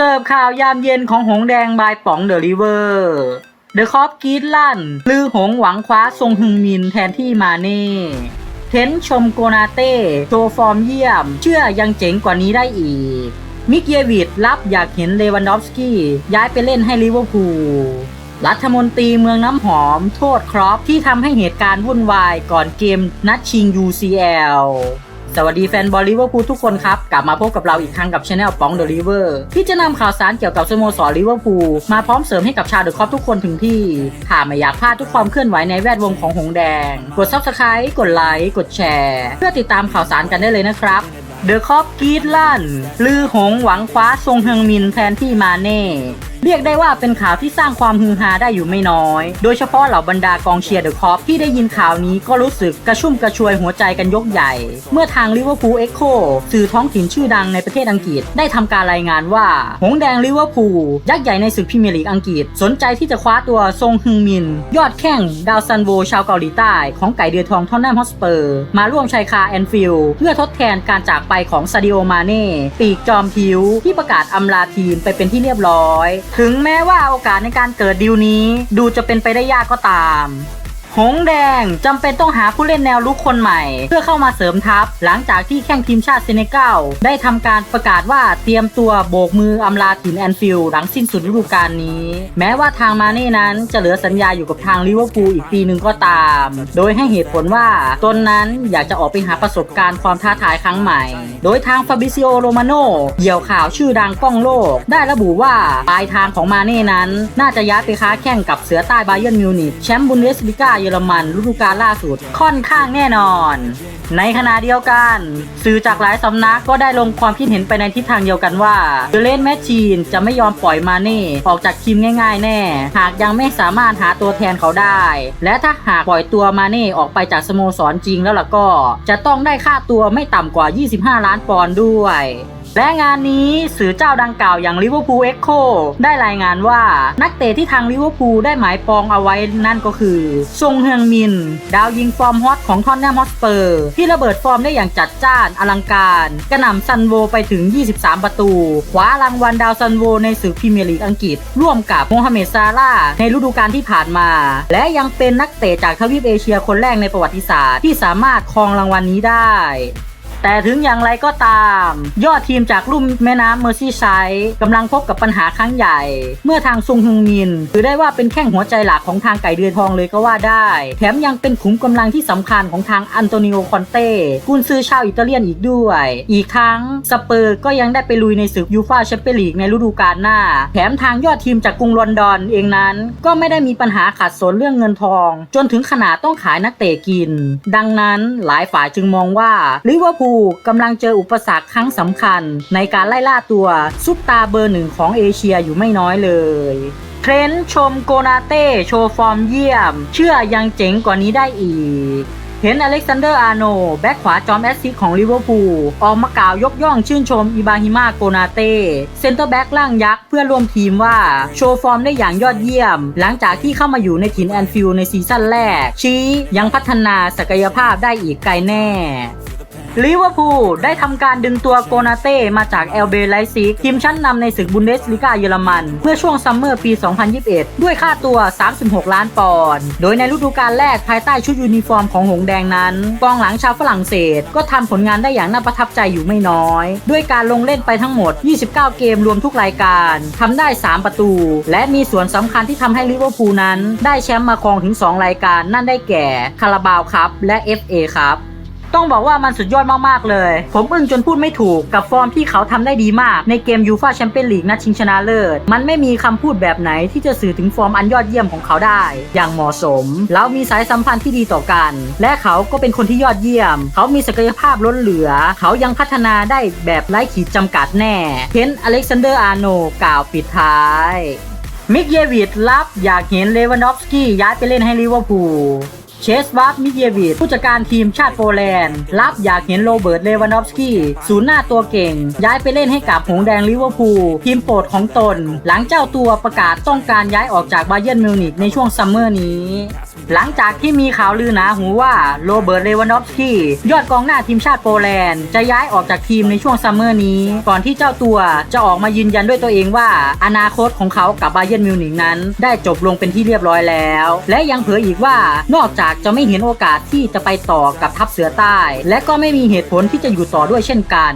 เสิร์ฟข่าวยามเย็นของหงแดงบายป๋องเดอะริเวอร์เดอะคอปกีดลั่น ลือหงหวังคว้าทรงฮึงมินแทนที่มาเน่เทนชมโกนาเต้โชว์ฟอร์มเยี่ยม เชื่อยังเจ๋งกว่านี้ได้อีก มิกเยวิดรับอยากเห็นเลวันดอฟสกี้ ย้ายไปเล่นให้ลิเวอร์พูลรัฐมนตรีเมืองน้ำหอม โทษครอปที่ทำให้เหตุการณ์วุ่นวายก่อนเกมนัดชิง UCL สวัสดีแฟนบอลลิเวอร์พูลทุกคนครับ กลับมาพบกับเราอีกครั้งกับช anel ป้องเดอะลิเวอร์ที่จะนำข่าวสารเกี่ยวกับสโมสรลิเวอร์พูลมาพร้อมเสริมให้กับชาวเดอะคอปทุกคนถึงที่ถ้าไม่อยากพลาดทุกความเคลื่อนไหวในแวดวงของหงแดง กด Subscribe กดไลค์กดแชร์ เพื่อติดตามข่าวสารกันได้เลยนะครับ เดอะคอปกรีดลั่น ลือหงหวังคว้าทรงเฮงมินแทนที่มาเน่ เรียกได้ว่าเป็นข่าวที่สร้างความฮือฮาได้อยู่ไม่น้อย โดยเฉพาะเหล่าบรรดากองเชียร์เดอะคอปที่ได้ยินข่าวนี้ก็รู้สึกกระชุ่มกระชวยหัวใจกันยกใหญ่ เมื่อทางลิเวอร์พูลเอ็กโคสื่อท้องถิ่นชื่อดังในประเทศอังกฤษ ได้ทำการรายงานว่า หงแดงลิเวอร์พูลยักษ์ใหญ่ในศึกพรีเมียร์ลีกอังกฤษ สนใจที่จะคว้าตัวซงฮึงมิน ยอดแข้งดาวซันโวชาวเกาหลีใต้ ของไก่เดือทองทอนแนมฮอสเปอร์ มาร่วมชัยคาแอนฟิลด์เพื่อทดแทนการจากไปของซาดิโอมาเน่ปีกจอมผิวที่ประกาศอำลาทีมไปเป็นที่เรียบร้อย ถึงแม้ว่าโอกาสในการเกิดดีลนี้ ดูจะเป็นไปได้ยากก็ตาม หงแดงจำเป็นต้องหาผู้เล่นแนวลุกคนใหม่ เพื่อเข้ามาเสริมทัพ หลังจากที่แข่งทีมชาติเซเนกัลได้ทำการประกาศว่าเตรียมตัวโบกมืออำลาถิ่นแอนฟิลด์หลังสิ้นสุดฤดูกาลนี้ แม้ว่าทางมาเน่นั้นจะเหลือสัญญาอยู่กับทางลิเวอร์พูลอีกปีหนึ่งก็ตาม โดยให้เหตุผลว่าตนนั้นอยากจะออกไปหาประสบการณ์ความท้าทายครั้งใหม่ โดยทางฟาบิซิโอโรมาโน่เหยี่ยวข่าวชื่อดังก้องโลก ได้ระบุว่าปลายทางของมาเน่นั้น น่าจะย้ายไปค้าแข่งกับเสือใต้บาเยิร์นมิวนิกแชมป์บุนเดสลิก้าเยอรมันฤดูกาลล่าสุดค่อนข้างแน่นอน ในขณะเดียวกัน สื่อจากหลายสำนักก็ได้ลงความคิดเห็นไปในทิศทางเดียวกันว่าเดเลนแมชชีนจะไม่ยอมปล่อยมาเน่ออกจากทีมง่าย ๆ แน่ หากยังไม่สามารถหาตัวแทนเขาได้ และถ้าหากปล่อยตัวมาเน่ออกไปจากสโมสรจริงแล้วล่ะก็ จะต้องได้ค่าตัวไม่ต่ำกว่า 25 ล้านปอนด์ด้วย และงานนี้สื่อเจ้าดังกล่าวอย่างลิเวอร์พูลเอ็กโคได้รายงานว่านักเตะที่ทางลิเวอร์พูลได้หมายปองเอาไว้นั่นก็คือซงเฮืองมิน ดาวยิงฟอร์มฮอตของทอนแนมฮอสเปอร์ ที่ระเบิดฟอร์มได้อย่างจัดจ้านอลังการ กระหน่ำซันโวไปถึง 23 ประตูคว้ารางวัลดาวซันโวในศึกพรีเมียร์ลีกอังกฤษ ร่วมกับโมฮัมเหม็ดซาร่าในฤดูกาลที่ผ่านมา และยังเป็นนักเตะจากทวีปเอเชียคนแรกในประวัติศาสตร์ ที่สามารถครองรางวัลนี้ได้ แต่ถึงอย่างไรก็ตาม ยอดทีมจากลุ่มแม่น้ำเมอร์ซี่ไซด์กำลังพบกับปัญหาครั้งใหญ่ เมื่อทางซุงฮึงมิน ถือได้ว่าเป็นแข้งหัวใจหลักของทางไก่เดือนทองเลยก็ว่าได้ แถมยังเป็นขุมกำลังที่สำคัญของทางอันโตนิโอคอนเต้กุนซือชาวอิตาเลียนอีกด้วย อีกครั้งสเปอร์ก็ยังได้ไปลุยในศึกยูฟ่าแชมเปี้ยนลีกในฤดูกาลหน้า แถมทางยอดทีมจากกรุงลอนดอนเองนั้น ก็ไม่ได้มีปัญหาขัดสนเรื่องเงินทอง จนถึงขนาดต้องขายนักเตะกิน ดังนั้นหลายฝ่ายจึงมองว่าลิเวอร์พูลกำลังเจออุปสรรคครั้งสำคัญ ในการไล่ล่าตัวซุปตาเบอร์หนึ่งของเอเชียอยู่ไม่น้อยเลยเทรนด์ชมโกนาเต้โชว์ฟอร์มเยี่ยม เชื่อยังเจ๋งกว่านี้ได้อีก เห็นอเล็กซานเดอร์อาร์โน แบ็คขวาจอมแอสซิสของลิเวอร์พูลออกมากล่าวยกย่องชื่นชมอิบาฮิมาโกนาเต้เซนเตอร์แบ็กล่างยักษ์เพื่อร่วมทีมว่า โชว์ฟอร์มได้อย่างยอดเยี่ยม หลังจากที่เข้ามาอยู่ในถิ่นแอนฟิลในซีซั่นแรก ชี้ยังพัฒนาศักยภาพได้อีกไกลแน่ ลิเวอร์พูลได้ทำการดึงตัวโกนาเต้มาจากเอลเบไลซิกทีมชั้นนำในศึกบุนเดสลิกาเยอรมัน เมื่อช่วงซัมเมอร์ปี 2021 ด้วยค่าตัว 36 ล้านปอนด์โดยในฤดูกาลแรกภายใต้ชุดยูนิฟอร์มของหงแดงนั้นกองหลังชาวฝรั่งเศส ก็ทำผลงานได้อย่างน่าประทับใจอยู่ไม่น้อย ด้วยการลงเล่นไปทั้งหมด 29 เกมรวมทุกรายการทำได้ 3 ประตู และมีส่วนสำคัญที่ทำให้ลิเวอร์พูลนั้น ได้แชมป์มาครองถึง 2 รายการนั่นได้แก่คาราบาวครับและ FA ครับ ต้องบอกว่ามันสุดยอดมากๆเลย ผมอึ้งจนพูดไม่ถูกกับฟอร์มที่เขาทำได้ดีมากในเกมยูฟาแชมเปี้ยนลีกนัดชิงชนะเลิศ มันไม่มีคำพูดแบบไหนที่จะสื่อถึงฟอร์มอันยอดเยี่ยมของเขาได้ อย่างเหมาะสม แล้วมีสายสัมพันธ์ที่ดีต่อกัน และเขาก็เป็นคนที่ยอดเยี่ยม เขามีศักยภาพล้นเหลือ เขายังพัฒนาได้แบบไร้ขีดจำกัดแน่เพ้นอเล็กซานเดอร์อาร์โนกล่าวปิดท้ายมิกเยวิดรับอยากเห็นเลวันอฟสกี้ย้ายไปเล่นให้ลิเวอร์พูล เชสวัฟมิเยวิชผู้จัดการทีมชาติโปแลนด์ รับอยากเห็นโรเบิร์ตเลวานอฟสกี้ศูนย์หน้าตัวเก่ง ย้ายไปเล่นให้กับหงแดงลิเวอร์พูลทีมโปรดของตน หลังเจ้าตัวประกาศต้องการย้ายออกจากบาเยิร์นมิวนิกในช่วงซัมเมอร์นี้ หลังจากที่มีข่าวลือหนาหูว่าโรเบิร์ตเลวานอฟสกี้ยอดกองหน้าทีมชาติโปแลนด์ จะย้ายออกจากทีมในช่วงซัมเมอร์นี้ ก่อนที่เจ้าตัวจะออกมายืนยันด้วยตัวเองว่า อนาคตของเขากับบาเยิร์นมิวนิกนั้น ได้จบลงเป็นที่เรียบร้อยแล้ว และยังเผยอีกว่านอกจากจะไม่เห็นโอกาสที่จะไปต่อกับทัพเสือใต้ และก็ไม่มีเหตุผลที่จะอยู่ต่อด้วยเช่นกัน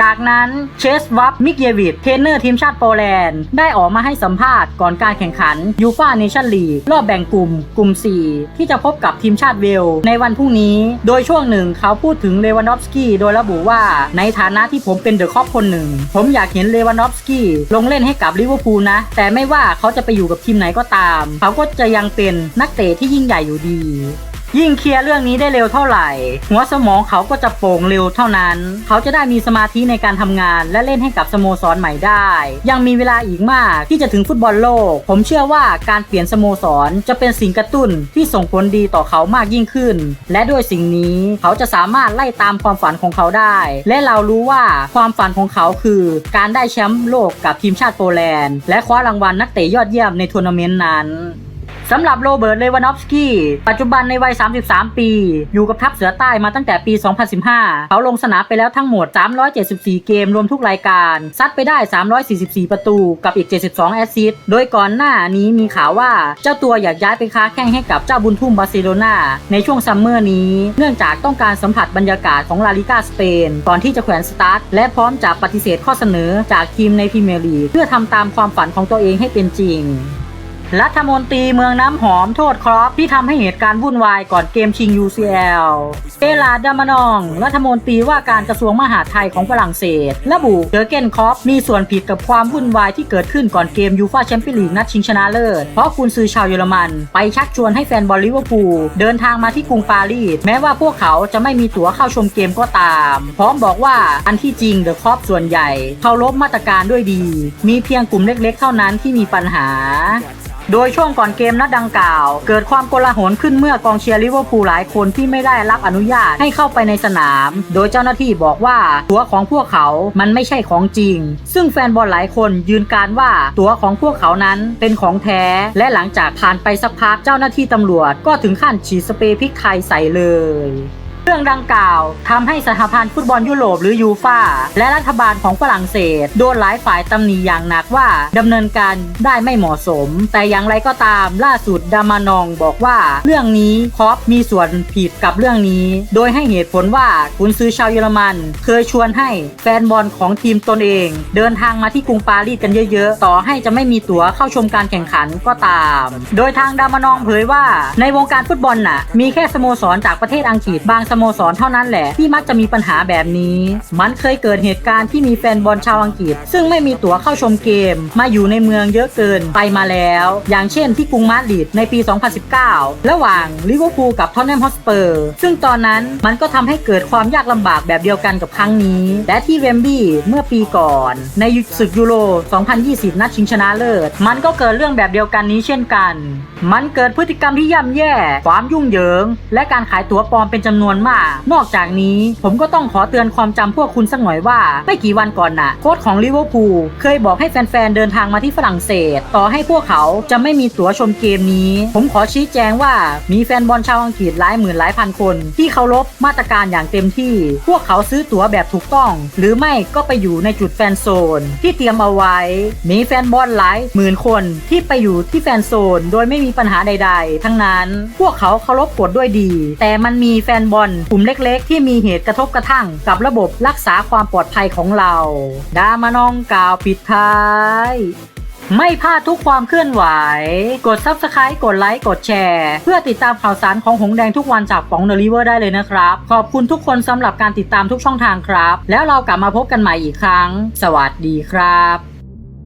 จากนั้นเชสวับมิกเยวิชเทรนเนอร์ทีมชาติโปแลนด์ ได้ออกมาให้สัมภาษณ์ก่อนการแข่งขันยูฟ่าเนชั่นลีกรอบแบ่งกลุ่ม กลุ่ม 4 ที่จะพบกับทีมชาติเวล ในวันพรุ่งนี้ โดยช่วงหนึ่งเขาพูดถึงเลวานอฟสกี้โดยระบุว่าในฐานะที่ผมเป็นเดอะคอปคนหนึ่ง ผมอยากเห็นเลวานอฟสกี้ลงเล่นให้กับลิเวอร์พูลนะ แต่ไม่ว่าเขาจะไปอยู่กับทีมไหนก็ตาม เขาก็จะยังเป็นนักเตะที่ยิ่งใหญ่อยู่ดี ยิ่งเคลียร์เรื่องนี้ได้เร็วเท่าไหร่ หัวสมองเขาก็จะโปร่งเร็วเท่านั้น เขาจะได้มีสมาธิในการทำงาน และเล่นให้กับสโมสรใหม่ได้ ยังมีเวลาอีกมากที่จะถึงฟุตบอลโลก ผมเชื่อว่าการเปลี่ยนสโมสรจะเป็นสิ่งกระตุ้นที่ส่งผลดีต่อเขามากยิ่งขึ้น และด้วยสิ่งนี้เขาจะสามารถไล่ตามความฝันของเขาได้ และเรารู้ว่าความฝันของเขาคือการได้แชมป์โลกกับทีมชาติโปแลนด์ และคว้ารางวัลนักเตะยอดเยี่ยมในทัวร์นาเมนต์นั้น สำหรับโรเบิร์ต เลวานอฟสกี้ ปัจจุบันในวัย 33 ปี อยู่กับทัพเสือใต้มาตั้งแต่ปี 2015 เขาลงสนามไปแล้วทั้งหมด 374 เกมรวมทุกรายการ ซัดไปได้ 344 ประตูกับอีก 72 แอสซิสต์โดยก่อนหน้านี้มีข่าวว่าเจ้าตัวอยากย้ายไปค้าแข่งให้กับเจ้าบุญทุ่มบาร์เซโลนาในช่วงซัมเมอร์นี้ เนื่องจากต้องการสัมผัสบรรยากาศของลาลิกาสเปน ก่อนที่จะแขวนสตาร์ทและพร้อมจะปฏิเสธข้อเสนอจากทีมในพรีเมียร์ลีกเพื่อทำตามความฝันของตัวเองให้เป็นจริง รัฐมนตรีเมืองน้ำหอมโทษครอปที่ทำให้เหตุการณ์วุ่นวายก่อนเกมชิง UCL เอลาดามานอง รัฐมนตรีว่าการกระทรวงมหาดไทยของฝรั่งเศส ระบุเจอร์เกนครอปมีส่วนผิดกับความวุ่นวายที่เกิดขึ้นก่อนเกมยูฟาแชมเปี้ยนลีกนัดชิงชนะเลิศ เพราะคุณซื้อชาวเยอรมัน ไปชักชวนให้แฟนบอลลิเวอร์พูลเดินทางมาที่กรุงปารีสแม้ว่าพวกเขาจะไม่มีตั๋วเข้าชมเกมก็ตาม พร้อมบอกว่าอันที่จริงเดอะครอปส่วนใหญ่เคารพมาตรการด้วยดี มีเพียงกลุ่มเล็ก ๆ เท่านั้นที่มีปัญหา โดยช่วงก่อนเกมนัดดังกล่าว เกิดความโกลาหลขึ้นเมื่อกองเชียร์ลิเวอร์พูลหลายคนที่ไม่ได้รับอนุญาตให้เข้าไปในสนาม โดยเจ้าหน้าที่บอกว่าตั๋วของพวกเขามันไม่ใช่ของจริง ซึ่งแฟนบอลหลายคนยืนการว่าตั๋วของพวกเขานั้นเป็นของแท้ และหลังจากผ่านไปสักพักเจ้าหน้าที่ตำรวจก็ถึงขั้นฉีดสเปรย์พริกไทยใส่เลย รื่องดังกล่าวทำให้สหพันธ์ฟุตบอลยุโรปหรือยูฟาและรัฐบาลของฝรั่งเศส โดนหลายฝ่ายตำหนิอย่างหนักว่าดำเนินการได้ไม่เหมาะสม แต่อย่างไรก็ตามล่าสุดดามานองบอกว่า เรื่องนี้คอปมีส่วนผิดกับเรื่องนี้ โดยให้เหตุผลว่ากุนซือชาวเยอรมัน เคยชวนให้แฟนบอลของทีมตนเอง เดินทางมาที่กรุงปารีสกันเยอะๆ ต่อให้จะไม่มีตั๋วเข้าชมการแข่งขันก็ตาม โดยทางดามานองเผยว่า ในวงการฟุตบอลน่ะมีแค่สโมสรจากประเทศอังกฤษบางสโมสรเท่านั้นแหละ ที่มักจะมีปัญหาแบบนี้ มันเคยเกิดเหตุการณ์ที่มีแฟนบอลชาวอังกฤษ ซึ่งไม่มีตั๋วเข้าชมเกม มาอยู่ในเมืองเยอะเกินไปมาแล้ว อย่างเช่นที่กรุงมาดริดในปี 2019 ระหว่างลิเวอร์พูลกับทอตแนมฮอสเปอร์ซึ่งตอนนั้นมันก็ทำให้เกิดความยากลำบากแบบเดียวกันกับครั้งนี้ และที่เวมบลีย์เมื่อปีก่อน ในศึกยูโร 2020 นัดชิงชนะเลิศ มันก็เกิดเรื่องแบบเดียวกันนี้เช่นกัน มันเกิดพฤติกรรมที่ย่ำแย่ ความยุ่งเหยิง และการขายตั๋วปลอมเป็นจำนวนมาก นอกจากนี้ผมก็ต้องขอเตือนความจำพวกคุณสักหน่อยว่า ไม่กี่วันก่อนน่ะโค้ชของลิเวอร์พูลเคยบอกให้แฟนๆเดินทางมาที่ฝรั่งเศส ต่อให้พวกเขาจะไม่มีตั๋วชมเกมนี้ ผมขอชี้แจงว่ามีแฟนบอลชาวอังกฤษหลายหมื่นหลายพันคน ที่เคารพมาตรการอย่างเต็มที่ พวกเขาซื้อตั๋วแบบถูกต้อง หรือไม่ก็ไปอยู่ในจุดแฟนโซน ที่เตรียมเอาไว้ มีแฟนบอลหลายหมื่นคนที่ไปอยู่ที่แฟนโซน โดยไม่มีปัญหาใด ๆ ทั้งนั้น พวกเขาเคารพกฎด้วยดี แต่มันมีแฟนบอลกลุ่มเล็กๆ ที่มีเหตุกระทบกระทั่ง กับระบบรักษาความปลอดภัยของเรา ดามานองกล่าวปิดท้ายไม่พลาดทุกความเคลื่อนไหว กด Subscribe กดไลค์ กดแชร์ เพื่อติดตามข่าวสารของหงแดงทุกวันจากป๋องเดลิเวอร์ได้เลยนะครับ ขอบคุณทุกคนสำหรับการติดตามทุกช่องทางครับ แล้วเรากลับมาพบกันใหม่อีกครั้ง สวัสดีครับ